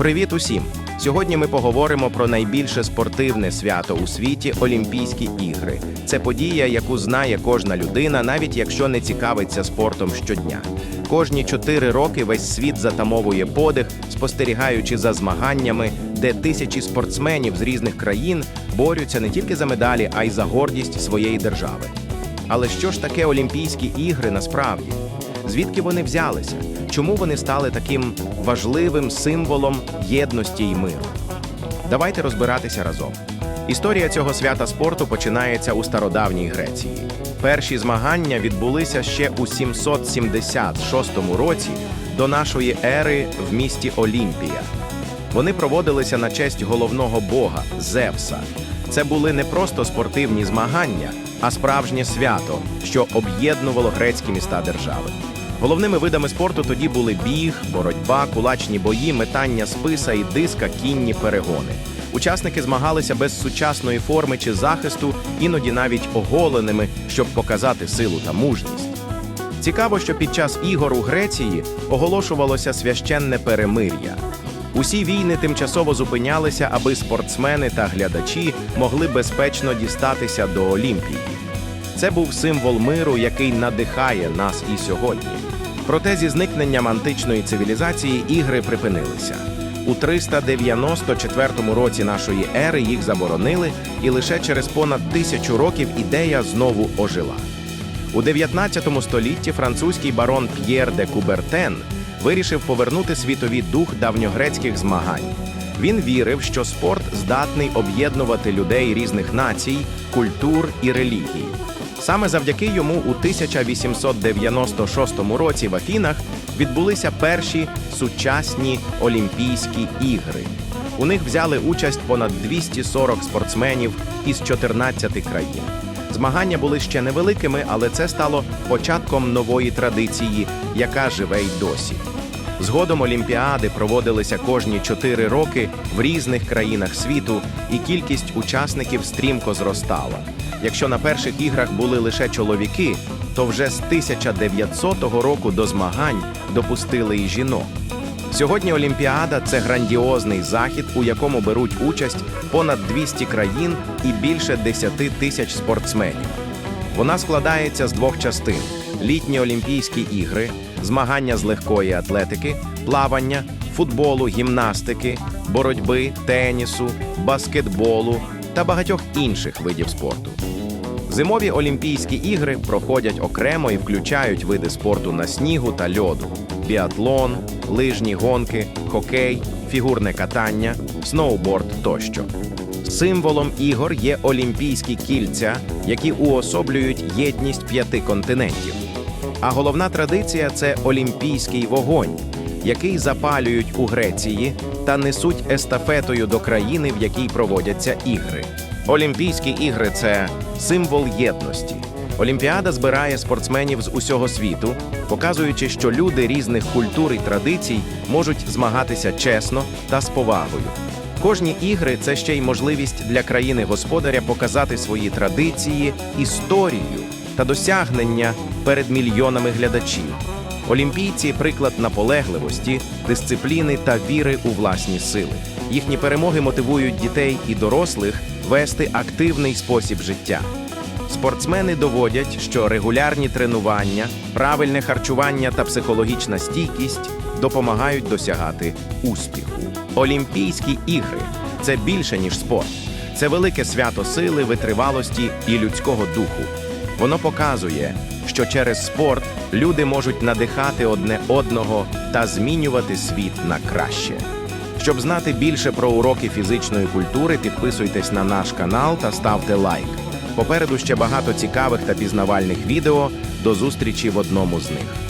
Привіт усім! Сьогодні ми поговоримо про найбільше спортивне свято у світі Олімпійські ігри. Це подія, яку знає кожна людина, навіть якщо не цікавиться спортом щодня. Кожні чотири роки весь світ затамовує подих, спостерігаючи за змаганнями, де тисячі спортсменів з різних країн борються не тільки за медалі, а й за гордість своєї держави. Але що ж таке Олімпійські ігри насправді? Звідки вони взялися? Чому вони стали таким важливим символом єдності й миру? Давайте розбиратися разом. Історія цього свята спорту починається у стародавній Греції. Перші змагання відбулися ще у 776 році до нашої ери в місті Олімпія. Вони проводилися на честь головного бога Зевса. Це були не просто спортивні змагання, а справжнє свято, що об'єднувало грецькі міста держави. Головними видами спорту тоді були біг, боротьба, кулачні бої, метання списа і диска, кінні перегони. Учасники змагалися без сучасної форми чи захисту, іноді навіть оголеними, щоб показати силу та мужність. Цікаво, що під час ігор у Греції оголошувалося священне перемир'я. Усі війни тимчасово зупинялися, аби спортсмени та глядачі могли безпечно дістатися до Олімпії. Це був символ миру, який надихає нас і сьогодні. Проте зі зникненням античної цивілізації ігри припинилися. У 394 році нашої ери їх заборонили, і лише через понад тисячу років ідея знову ожила. У 19 столітті французький барон П'єр де Кубертен вирішив повернути світові дух давньогрецьких змагань. Він вірив, що спорт здатний об'єднувати людей різних націй, культур і релігій. Саме завдяки йому у 1896 році в Афінах відбулися перші сучасні Олімпійські ігри. У них взяли участь понад 240 спортсменів із 14 країн. Змагання були ще невеликими, але це стало початком нової традиції, яка живе й досі. Згодом олімпіади проводилися кожні чотири роки в різних країнах світу, і кількість учасників стрімко зростала. Якщо на перших іграх були лише чоловіки, то вже з 1900 року до змагань допустили і жінок. Сьогодні Олімпіада це грандіозний захід, у якому беруть участь понад 200 країн і більше 10 тисяч спортсменів. Вона складається з двох частин: літні Олімпійські ігри, змагання з легкої атлетики, плавання, футболу, гімнастики, боротьби, тенісу, баскетболу та багатьох інших видів спорту. Зимові Олімпійські ігри проходять окремо і включають види спорту на снігу та льоду: біатлон, лижні гонки, хокей, фігурне катання, сноуборд тощо. Символом ігор є олімпійські кільця, які уособлюють єдність п'яти континентів. А головна традиція це олімпійський вогонь, який запалюють у Греції та несуть естафетою до країни, в якій проводяться ігри. Олімпійські ігри це символ єдності. Олімпіада збирає спортсменів з усього світу, показуючи, що люди різних культур і традицій можуть змагатися чесно та з повагою. Кожні ігри це ще й можливість для країни-господаря показати свої традиції, історію та досягнення перед мільйонами глядачів. Олімпійці приклад наполегливості, дисципліни та віри у власні сили. Їхні перемоги мотивують дітей і дорослих вести активний спосіб життя. Спортсмени доводять, що регулярні тренування, правильне харчування та психологічна стійкість допомагають досягати успіху. Олімпійські ігри це більше ніж спорт, це велике свято сили, витривалості і людського духу. Воно показує, що через спорт люди можуть надихати одне одного та змінювати світ на краще. Щоб знати більше про уроки фізичної культури, підписуйтесь на наш канал та ставте лайк. Попереду ще багато цікавих та пізнавальних відео. До зустрічі в одному з них.